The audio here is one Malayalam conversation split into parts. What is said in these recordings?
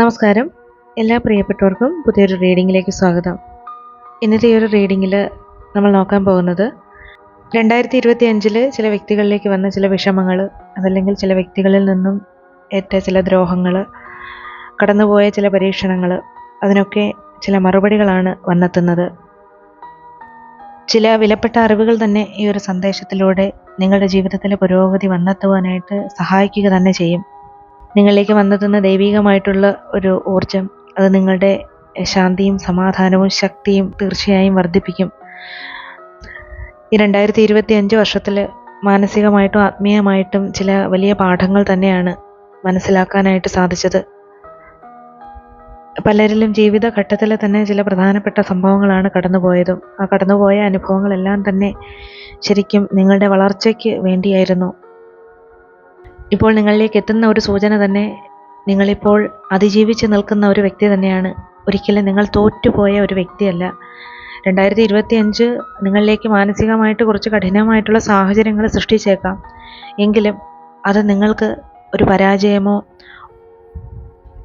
നമസ്കാരം. എല്ലാ പ്രിയപ്പെട്ടവർക്കും പുതിയൊരു റീഡിങ്ങിലേക്ക് സ്വാഗതം. ഇന്നത്തെ ഈ ഒരു റീഡിങ്ങിൽ നമ്മൾ നോക്കാൻ പോകുന്നത് രണ്ടായിരത്തി ഇരുപത്തി അഞ്ചിൽ ചില വ്യക്തികളിലേക്ക് വന്ന ചില വിഷമങ്ങൾ അതല്ലെങ്കിൽ ചില വ്യക്തികളിൽ നിന്നും ഏറ്റ ചില ദ്രോഹങ്ങൾ കടന്നുപോയ ചില പരീക്ഷണങ്ങൾ അതിനൊക്കെ ചില മറുപടികളാണ് വന്നെത്തുന്നത്. ചില വിലപ്പെട്ട അറിവുകൾ തന്നെ ഈ ഒരു സന്ദേശത്തിലൂടെ നിങ്ങളുടെ ജീവിതത്തിലെ പുരോഗതി വന്നെത്തുവാനായിട്ട് സഹായിക്കുക തന്നെ ചെയ്യും. നിങ്ങളിലേക്ക് വന്നെത്തുന്ന ദൈവികമായിട്ടുള്ള ഒരു ഊർജം അത് നിങ്ങളുടെ ശാന്തിയും സമാധാനവും ശക്തിയും തീർച്ചയായും വർദ്ധിപ്പിക്കും. ഈ രണ്ടായിരത്തി ഇരുപത്തി അഞ്ച് വർഷത്തിൽ മാനസികമായിട്ടും ആത്മീയമായിട്ടും ചില വലിയ പാഠങ്ങൾ തന്നെയാണ് മനസ്സിലാക്കാനായിട്ട് സാധിച്ചത്. പലരിലും ജീവിത ജീവിതഘട്ടത്തിൽ തന്നെ ചില പ്രധാനപ്പെട്ട സംഭവങ്ങളാണ് കടന്നുപോയതും. ആ കടന്നുപോയ അനുഭവങ്ങളെല്ലാം തന്നെ ശരിക്കും നിങ്ങളുടെ വളർച്ചയ്ക്ക് വേണ്ടിയായിരുന്നു. ഇപ്പോൾ നിങ്ങളിലേക്ക് എത്തുന്ന ഒരു സൂചന തന്നെ നിങ്ങളിപ്പോൾ അതിജീവിച്ച് നിൽക്കുന്ന ഒരു വ്യക്തി തന്നെയാണ്. ഒരിക്കലും നിങ്ങൾ തോറ്റുപോയ ഒരു വ്യക്തിയല്ല. രണ്ടായിരത്തി ഇരുപത്തി അഞ്ച് നിങ്ങളിലേക്ക് മാനസികമായിട്ട് കുറച്ച് കഠിനമായിട്ടുള്ള സാഹചര്യങ്ങൾ സൃഷ്ടിച്ചേക്കാം. എങ്കിലും അത് നിങ്ങൾക്ക് ഒരു പരാജയമോ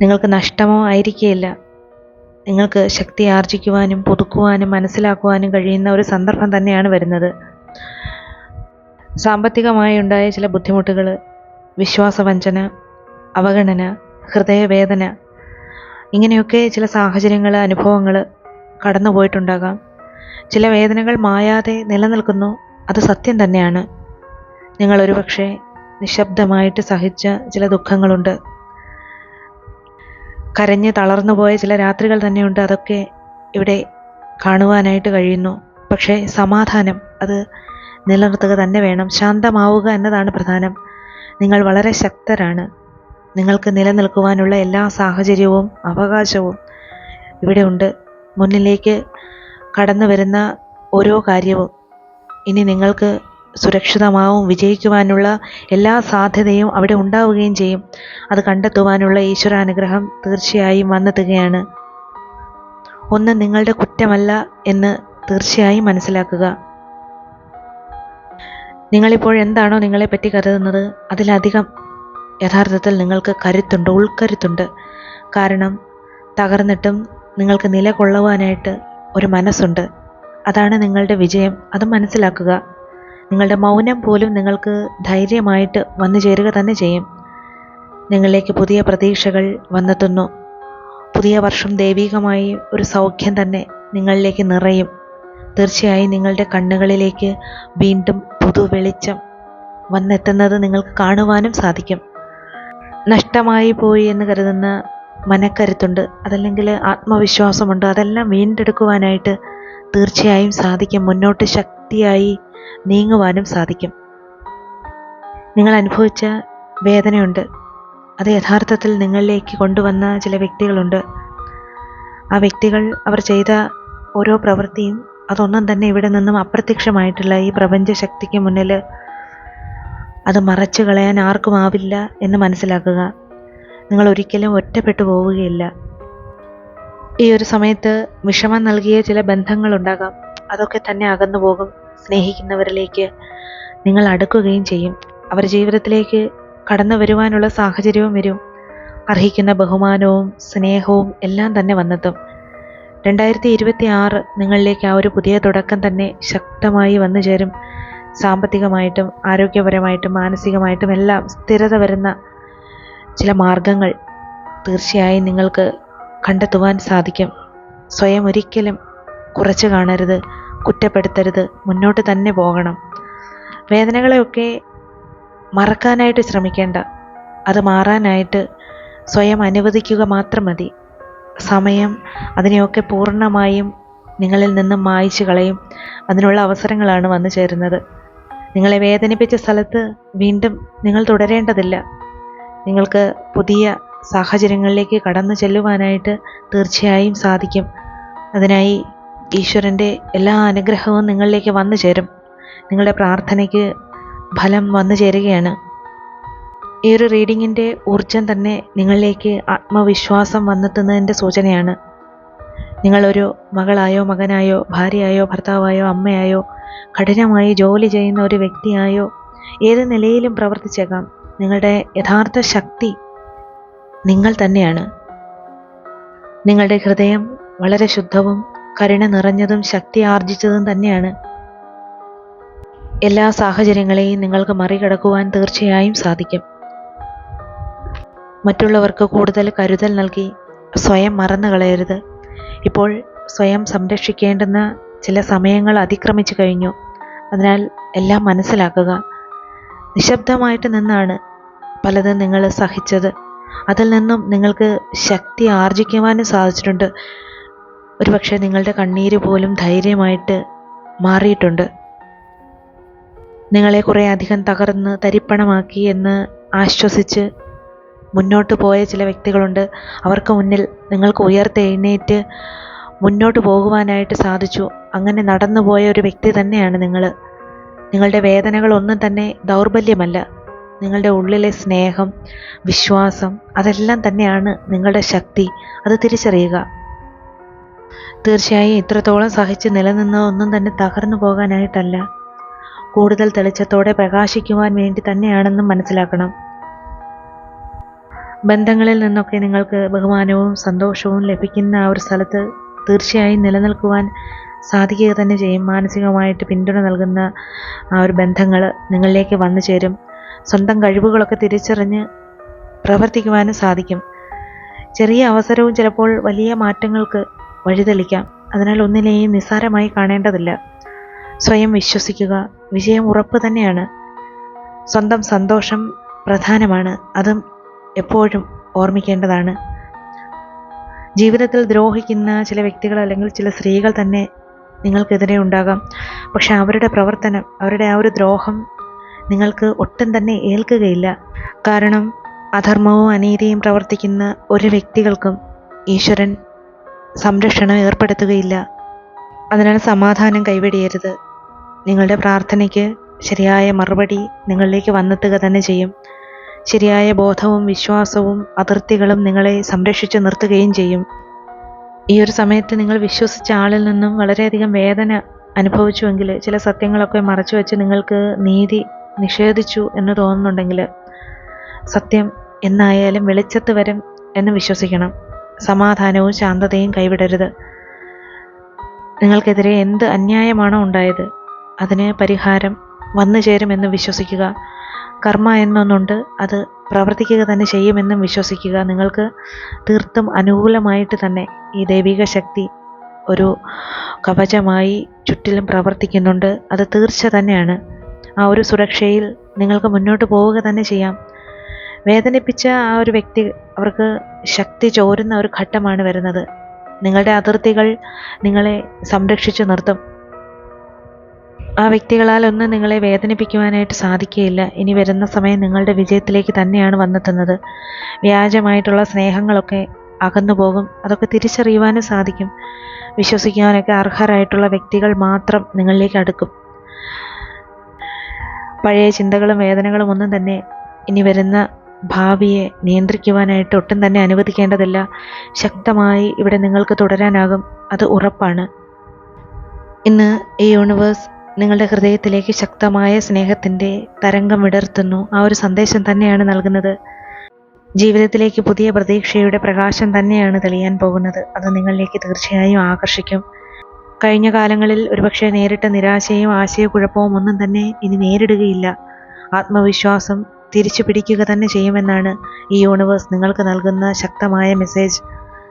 നിങ്ങൾക്ക് നഷ്ടമോ ആയിരിക്കുകയില്ല നിങ്ങൾക്ക് ശക്തി ആർജിക്കുവാനും പുതുക്കുവാനും മനസ്സിലാക്കുവാനും കഴിയുന്ന ഒരു സന്ദർഭം തന്നെയാണ് വരുന്നത്. സാമ്പത്തികമായി ഉണ്ടായ ചില ബുദ്ധിമുട്ടുകൾ വിശ്വാസവഞ്ചന അവഗണന ഹൃദയവേദന ഇങ്ങനെയൊക്കെ ചില സാഹചര്യങ്ങൾ അനുഭവങ്ങൾ കടന്നു പോയിട്ടുണ്ടാകാം ചില വേദനകൾ മായാതെ നിലനിൽക്കുന്നു അത് സത്യം തന്നെയാണ്. നിങ്ങളൊരു പക്ഷേ നിശബ്ദമായിട്ട് സഹിച്ച ചില ദുഃഖങ്ങളുണ്ട്. കരഞ്ഞ് തളർന്നു പോയ ചില രാത്രികൾ തന്നെയുണ്ട് അതൊക്കെ ഇവിടെ കാണുവാനായിട്ട് കഴിയുന്നു. പക്ഷേ സമാധാനം അത് നിലനിർത്തുക തന്നെ വേണം. ശാന്തമാവുക എന്നതാണ് പ്രധാനം. നിങ്ങൾ വളരെ ശക്തരാണ്. നിങ്ങൾക്ക് നിലനിൽക്കുവാനുള്ള എല്ലാ സാഹചര്യവും അവകാശവും ഇവിടെ ഉണ്ട്. മുന്നിലേക്ക് കടന്നു വരുന്ന ഓരോ കാര്യവും ഇനി നിങ്ങൾക്ക് സുരക്ഷിതമാവും വിജയിക്കുവാനുള്ള എല്ലാ സാധ്യതയും അവിടെ ഉണ്ടാവുകയും ചെയ്യും. അത് കണ്ടെത്തുവാനുള്ള ഈശ്വരാനുഗ്രഹം തീർച്ചയായും വന്നെത്തുകയാണ്. ഒന്ന് നിങ്ങളുടെ കുറ്റമല്ല എന്ന് തീർച്ചയായും മനസ്സിലാക്കുക. നിങ്ങളിപ്പോൾ എന്താണോ നിങ്ങളെപ്പറ്റി കരുതുന്നത് അതിലധികം യഥാർത്ഥത്തിൽ നിങ്ങൾക്ക് കരുത്തുണ്ട് ഉൾക്കരുത്തുണ്ട്. കാരണം തകർന്നിട്ടും നിങ്ങൾക്ക് നിലകൊള്ളുവാനായിട്ട് ഒരു മനസ്സുണ്ട്. അതാണ് നിങ്ങളുടെ വിജയം അത് മനസ്സിലാക്കുക. നിങ്ങളുടെ മൗനം പോലും നിങ്ങൾക്ക് ധൈര്യമായിട്ട് വന്നു ചേരുക തന്നെ ചെയ്യും. നിങ്ങളിലേക്ക് പുതിയ പ്രതീക്ഷകൾ വന്നെത്തുന്നു. പുതിയ വർഷം ദൈവികമായി ഒരു സൗഖ്യം തന്നെ നിങ്ങളിലേക്ക് നിറയും. തീർച്ചയായും നിങ്ങളുടെ കണ്ണുകളിലേക്ക് വീണ്ടും പുതു വെളിച്ചം വന്നെത്തുന്നത് നിങ്ങൾക്ക് കാണുവാനും സാധിക്കും. നഷ്ടമായി പോയി എന്ന് കരുതുന്ന മനക്കരുത്തുണ്ട്. അതല്ലെങ്കിൽ ആത്മവിശ്വാസമുണ്ട്. അതെല്ലാം വീണ്ടെടുക്കുവാനായിട്ട് തീർച്ചയായും സാധിക്കും. മുന്നോട്ട് ശക്തിയായി നീങ്ങുവാനും സാധിക്കും. നിങ്ങൾ അനുഭവിച്ച വേദനയുണ്ട്. അത് യഥാർത്ഥത്തിൽ നിങ്ങളിലേക്ക് കൊണ്ടുവന്ന ചില വ്യക്തികളുണ്ട്. ആ വ്യക്തികൾ അവർ ചെയ്ത ഓരോ പ്രവൃത്തിയും അതൊന്നും തന്നെ ഇവിടെ നിന്നും അപ്രത്യക്ഷമായിട്ടുള്ള ഈ പ്രപഞ്ച ശക്തിക്ക് മുന്നിൽ അത് മറച്ചു കളയാൻ ആർക്കും ആവില്ല എന്ന് മനസ്സിലാക്കുക. നിങ്ങൾ ഒരിക്കലും ഒറ്റപ്പെട്ടു പോവുകയില്ല. ഈ ഒരു സമയത്ത് വിഷമം നൽകിയ ചില ബന്ധങ്ങളുണ്ടാകാം. അതൊക്കെ തന്നെ അകന്നു പോകും. സ്നേഹിക്കുന്നവരിലേക്ക് നിങ്ങൾ അടുക്കുകയും ചെയ്യും. അവർ ജീവിതത്തിലേക്ക് കടന്നു വരുവാനുള്ള സാഹചര്യവും വരും. അർഹിക്കുന്ന ബഹുമാനവും സ്നേഹവും എല്ലാം തന്നെ വന്നെത്തും. രണ്ടായിരത്തി ഇരുപത്തി ആറ് നിങ്ങളിലേക്ക് ആ ഒരു പുതിയ തുടക്കം തന്നെ ശക്തമായി വന്നു ചേരും. സാമ്പത്തികമായിട്ടും ആരോഗ്യപരമായിട്ടും മാനസികമായിട്ടും എല്ലാം സ്ഥിരത വരുന്ന ചില മാർഗങ്ങൾ തീർച്ചയായും നിങ്ങൾക്ക് കണ്ടെത്തുവാൻ സാധിക്കും. സ്വയം ഒരിക്കലും കുറച്ച് കാണരുത് കുറ്റപ്പെടുത്തരുത് മുന്നോട്ട് തന്നെ പോകണം. വേദനകളെയൊക്കെ മറക്കാനായിട്ട് ശ്രമിക്കേണ്ട. അത് മാറാനായിട്ട് സ്വയം അനുവദിക്കുക മാത്രം മതി. സമയം അതിനെയൊക്കെ പൂർണമായും നിങ്ങളിൽ നിന്നും മായ്ച്ചു കളയും. അതിനുള്ള അവസരങ്ങളാണ് വന്നു ചേരുന്നത്. നിങ്ങളെ വേദനിപ്പിച്ച സ്ഥലത്ത് വീണ്ടും നിങ്ങൾ തുടരേണ്ടതില്ല. നിങ്ങൾക്ക് പുതിയ സാഹചര്യങ്ങളിലേക്ക് കടന്നു ചെല്ലുവാനായിട്ട് തീർച്ചയായും സാധിക്കും. അതിനായി ഈശ്വരന്റെ എല്ലാ അനുഗ്രഹവും നിങ്ങളിലേക്ക് വന്നു ചേരും. നിങ്ങളുടെ പ്രാർത്ഥനയ്ക്ക് ഫലം വന്നു ചേരുകയാണ്. ഈ ഒരു റീഡിങ്ങിന്റെ ഊർജം തന്നെ നിങ്ങളിലേക്ക് ആത്മവിശ്വാസം വന്നെത്തുന്നതിന്റെ സൂചനയാണ്. നിങ്ങളൊരു മകളായോ മകനായോ ഭാര്യയായോ ഭർത്താവായോ അമ്മയായോ കഠിനമായി ജോലി ചെയ്യുന്ന ഒരു വ്യക്തിയായോ ഏത് നിലയിലും പ്രവർത്തിച്ചേക്കാം. നിങ്ങളുടെ യഥാർത്ഥ ശക്തി നിങ്ങൾ തന്നെയാണ്. നിങ്ങളുടെ ഹൃദയം വളരെ ശുദ്ധവും കരുണ നിറഞ്ഞതും ശക്തി ആർജിച്ചതും തന്നെയാണ്. എല്ലാ സാഹചര്യങ്ങളെയും നിങ്ങൾക്ക് മറികടക്കുവാൻ തീർച്ചയായും സാധിക്കും. മറ്റുള്ളവർക്ക് കൂടുതൽ കരുതൽ നൽകി സ്വയം മറന്നു കളയരുത്. ഇപ്പോൾ സ്വയം സംരക്ഷിക്കേണ്ടുന്ന ചില സമയങ്ങൾ അതിക്രമിച്ചു കഴിഞ്ഞു. അതിനാൽ എല്ലാം മനസ്സിലാക്കുക. നിശബ്ദമായിട്ട് നിന്നാണ് പലതും നിങ്ങൾ സഹിച്ചത്. അതിൽ നിന്നും നിങ്ങൾക്ക് ശക്തി ആർജിക്കുവാനും സാധിച്ചിട്ടുണ്ട്. ഒരുപക്ഷെ നിങ്ങളുടെ കണ്ണീര് പോലും ധൈര്യമായിട്ട് മാറിയിട്ടുണ്ട്. നിങ്ങളെ കുറേ അധികം തകർന്ന് തരിപ്പണമാക്കി എന്ന് ആശ്വസിച്ച് മുന്നോട്ട് പോയ ചില വ്യക്തികളുണ്ട്. അവർക്ക് മുന്നിൽ നിങ്ങൾക്ക് ഉയർത്തെഴുന്നേറ്റ് മുന്നോട്ട് പോകുവാനായിട്ട് സാധിച്ചു. അങ്ങനെ നടന്നു പോയ ഒരു വ്യക്തി തന്നെയാണ് നിങ്ങൾ നിങ്ങളുടെ വേദനകളൊന്നും തന്നെ ദൗർബല്യമല്ല. നിങ്ങളുടെ ഉള്ളിലെ സ്നേഹം വിശ്വാസം അതെല്ലാം തന്നെയാണ് നിങ്ങളുടെ ശക്തി. അത് തിരിച്ചറിയുക. തീർച്ചയായും ഇത്രത്തോളം സഹിച്ച് നിലനിന്ന ഒന്നും തന്നെ തകർന്നു പോകാനായിട്ടല്ല. കൂടുതൽ തെളിച്ചത്തോടെ പ്രകാശിക്കുവാൻ വേണ്ടി തന്നെയാണെന്നും മനസ്സിലാക്കണം. ബന്ധങ്ങളിൽ നിന്നൊക്കെ നിങ്ങൾക്ക് ബഹുമാനവും സന്തോഷവും ലഭിക്കുന്ന ആ ഒരു സ്ഥലത്ത് തീർച്ചയായും നിലനിൽക്കുവാൻ സാധിക്കുക തന്നെ ചെയ്യും. മാനസികമായിട്ട് പിന്തുണ നൽകുന്ന ആ ഒരു ബന്ധങ്ങൾ നിങ്ങളിലേക്ക് വന്നു ചേരും. സ്വന്തം കഴിവുകളൊക്കെ തിരിച്ചറിഞ്ഞ് പ്രവർത്തിക്കുവാനും സാധിക്കും. ചെറിയ അവസരവും ചിലപ്പോൾ വലിയ മാറ്റങ്ങൾക്ക് വഴിതെളിക്കാം. അതിനാൽ ഒന്നിനെയും നിസ്സാരമായി കാണേണ്ടതില്ല. സ്വയം വിശ്വസിക്കുക. വിജയം ഉറപ്പ് തന്നെയാണ്. സ്വന്തം സന്തോഷം പ്രധാനമാണ്. അതും എപ്പോഴും ഓർമ്മിക്കേണ്ടതാണ്. ജീവിതത്തിൽ ദ്രോഹിക്കുന്ന ചില വ്യക്തികൾ അല്ലെങ്കിൽ ചില സ്ത്രീകൾ തന്നെ നിങ്ങൾക്കെതിരെ ഉണ്ടാകാം. പക്ഷെ അവരുടെ പ്രവർത്തനം അവരുടെ ആ ഒരു ദ്രോഹം നിങ്ങൾക്ക് ഒട്ടും തന്നെ ഏൽക്കുകയില്ല. കാരണം അധർമ്മവും അനീതിയും പ്രവർത്തിക്കുന്ന ഒരു വ്യക്തികൾക്കും ഈശ്വരൻ സംരക്ഷണം ഏർപ്പെടുത്തുകയില്ല. അതിനാൽ സമാധാനം കൈവെടിയരുത്. നിങ്ങളുടെ പ്രാർത്ഥനയ്ക്ക് ശരിയായ മറുപടി നിങ്ങളിലേക്ക് വന്നെത്തുക തന്നെ ചെയ്യും. ശരിയായ ബോധവും വിശ്വാസവും അതിർത്തികളും നിങ്ങളെ സംരക്ഷിച്ചു നിർത്തുകയും ചെയ്യും. ഈ ഒരു സമയത്ത് നിങ്ങൾ വിശ്വസിച്ച ആളിൽ നിന്നും വളരെയധികം വേദന അനുഭവിച്ചുവെങ്കിൽ ചില സത്യങ്ങളൊക്കെ മറച്ചു വെച്ച് നിങ്ങൾക്ക് നീതി നിഷേധിച്ചു എന്ന് തോന്നുന്നുണ്ടെങ്കിൽ സത്യം എന്നായാലും വെളിച്ചത്ത് വരും എന്ന് വിശ്വസിക്കണം. സമാധാനവും ശാന്തതയും കൈവിടരുത്. നിങ്ങൾക്കെതിരെ എന്ത് അന്യായമാണോ ഉണ്ടായത് അതിന് പരിഹാരം വന്നു ചേരുമെന്ന് വിശ്വസിക്കുക. കർമ്മ എന്നൊന്നുണ്ട്. അത് പ്രവർത്തിക്കുക തന്നെ ചെയ്യുമെന്നും വിശ്വസിക്കുക. നിങ്ങൾക്ക് തീർത്തും അനുകൂലമായിട്ട് തന്നെ ഈ ദൈവിക ശക്തി ഒരു കവചമായി ചുറ്റിലും പ്രവർത്തിക്കുന്നുണ്ട്. അത് തീർച്ച തന്നെയാണ്. ആ ഒരു സുരക്ഷയിൽ നിങ്ങൾക്ക് മുന്നോട്ട് പോവുക തന്നെ ചെയ്യാം. വേദനിപ്പിച്ച ആ ഒരു വ്യക്തി അവർക്ക് ശക്തി ചോരുന്ന ഒരു ഘട്ടമാണ് വരുന്നത്. നിങ്ങളുടെ അതിർത്തികൾ നിങ്ങളെ സംരക്ഷിച്ചു നിർത്തും. ആ വ്യക്തികളാൽ ഒന്നും നിങ്ങളെ വേദനിപ്പിക്കുവാനായിട്ട് സാധിക്കുകയില്ല. ഇനി വരുന്ന സമയം നിങ്ങളുടെ വിജയത്തിലേക്ക് തന്നെയാണ് വന്നെത്തുന്നത്. വ്യാജമായിട്ടുള്ള സ്നേഹങ്ങളൊക്കെ അകന്നു പോകും അതൊക്കെ തിരിച്ചറിയുവാനും സാധിക്കും. വിശ്വസിക്കുവാനൊക്കെ അർഹരായിട്ടുള്ള വ്യക്തികൾ മാത്രം നിങ്ങളിലേക്ക് അടുക്കും. പഴയ ചിന്തകളും വേദനകളും ഒന്നും തന്നെ ഇനി വരുന്ന ഭാവിയെ നിയന്ത്രിക്കുവാനായിട്ട് ഒട്ടും തന്നെ അനുവദിക്കേണ്ടതില്ല. ശക്തമായി ഇവിടെ നിങ്ങൾക്ക് തുടരാനാകും. അത് ഉറപ്പാണ്. ഇന്ന് ഈ യൂണിവേഴ്സ് നിങ്ങളുടെ ഹൃദയത്തിലേക്ക് ശക്തമായ സ്നേഹത്തിന്റെ തരംഗം വിടർത്തുന്നു. ആ ഒരു സന്ദേശം തന്നെയാണ് നൽകുന്നത്. ജീവിതത്തിലേക്ക് പുതിയ പ്രതീക്ഷയുടെ പ്രകാശം തന്നെയാണ് തെളിയാൻ പോകുന്നത്. അത് നിങ്ങളിലേക്ക് തീർച്ചയായും ആകർഷിക്കും. കഴിഞ്ഞ കാലങ്ങളിൽ ഒരുപക്ഷെ നേരിട്ട നിരാശയും ആശയക്കുഴപ്പവും ഒന്നും തന്നെ ഇനി നേരിടുകയില്ല. ആത്മവിശ്വാസം തിരിച്ചു പിടിക്കുക തന്നെ ചെയ്യുമെന്നാണ് ഈ യൂണിവേഴ്സ് നിങ്ങൾക്ക് നൽകുന്ന ശക്തമായ മെസ്സേജ്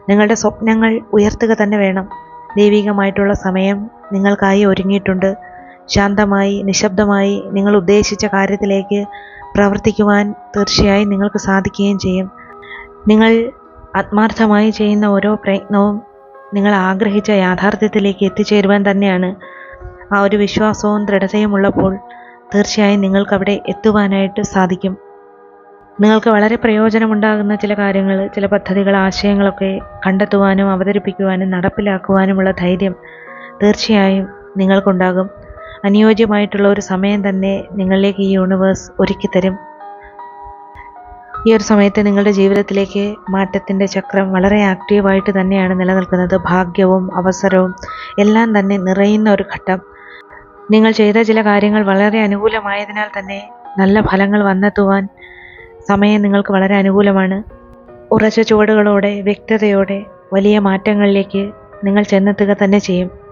നിങ്ങളുടെ സ്വപ്നങ്ങൾ ഉയർത്തുക തന്നെ വേണം. ദൈവികമായിട്ടുള്ള സമയം നിങ്ങൾക്കായി ഒരുങ്ങിയിട്ടുണ്ട്. ശാന്തമായി നിശബ്ദമായി നിങ്ങൾ ഉദ്ദേശിച്ച കാര്യത്തിലേക്ക് പ്രവർത്തിക്കുവാൻ തീർച്ചയായും നിങ്ങൾക്ക് സാധിക്കുകയും ചെയ്യും. നിങ്ങൾ ആത്മാർത്ഥമായി ചെയ്യുന്ന ഓരോ പ്രയത്നവും നിങ്ങൾ ആഗ്രഹിച്ച യാഥാർത്ഥ്യത്തിലേക്ക് എത്തിച്ചേരുവാൻ തന്നെയാണ്. ആ ഒരു വിശ്വാസവും ദൃഢതയും ഉള്ളപ്പോൾ തീർച്ചയായും നിങ്ങൾക്കവിടെ എത്തുവാനായിട്ട് സാധിക്കും. നിങ്ങൾക്ക് വളരെ പ്രയോജനമുണ്ടാകുന്ന ചില കാര്യങ്ങൾ ചില പദ്ധതികൾ ആശയങ്ങളൊക്കെ കണ്ടെത്തുവാനും അവതരിപ്പിക്കുവാനും നടപ്പിലാക്കുവാനുമുള്ള ധൈര്യം തീർച്ചയായും നിങ്ങൾക്കുണ്ടാകും. അനുയോജ്യമായിട്ടുള്ള ഒരു സമയം തന്നെ നിങ്ങളിലേക്ക് ഈ യൂണിവേഴ്സ് ഒരുക്കി തരും ഈ ഒരു സമയത്ത് നിങ്ങളുടെ ജീവിതത്തിലേക്ക് മാറ്റത്തിന്റെ ചക്രം വളരെ ആക്റ്റീവായിട്ട് തന്നെയാണ് നിലനിൽക്കുന്നത്. ഭാഗ്യവും അവസരവും എല്ലാം തന്നെ നിറയുന്ന ഒരു ഘട്ടം. നിങ്ങൾ ചെയ്ത ചില കാര്യങ്ങൾ വളരെ അനുകൂലമായതിനാൽ തന്നെ നല്ല ഫലങ്ങൾ വന്നെത്തുവാൻ സമയം നിങ്ങൾക്ക് വളരെ അനുകൂലമാണ്. ഉറച്ച ചുവടുകളോടെ വ്യക്തതയോടെ വലിയ മാറ്റങ്ങളിലേക്ക് നിങ്ങൾ ചെന്നെത്തുക തന്നെ ചെയ്യും.